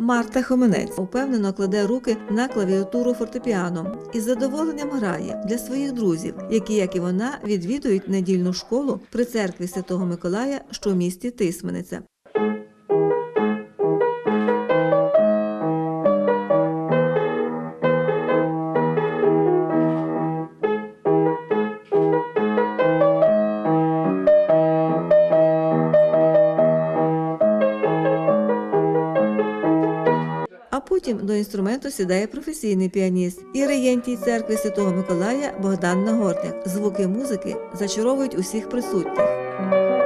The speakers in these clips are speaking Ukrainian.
Марта Хоменець упевнено кладе руки на клавіатуру фортепіано і з задоволенням грає для своїх друзів, які, як і вона, відвідують недільну школу при церкві Святого Миколая, що в місті Тисмениця. А потім до інструменту сідає професійний піаніст і регентій церкви Святого Миколая Богдан Нагорник. Звуки музики зачаровують усіх присутніх.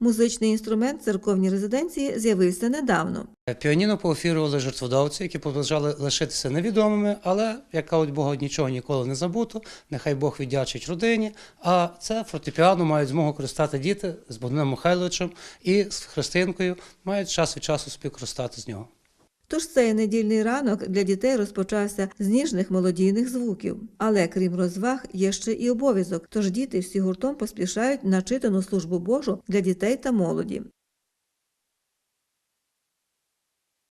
Музичний інструмент церковній резиденції з'явився недавно. Піаніно поофірували жертводавці, які побажали лишитися невідомими, але як кажуть, Бога нічого ніколи не забуто. Нехай Бог віддячить родині. А це фортепіано мають змогу користати діти з Богданом Михайловичем і з Христинкою, мають час від часу співкористати з нього. Тож цей недільний ранок для дітей розпочався з ніжних молодійних звуків. Але крім розваг, є ще і обов'язок. Тож діти всі гуртом поспішають на читану службу Божу для дітей та молоді.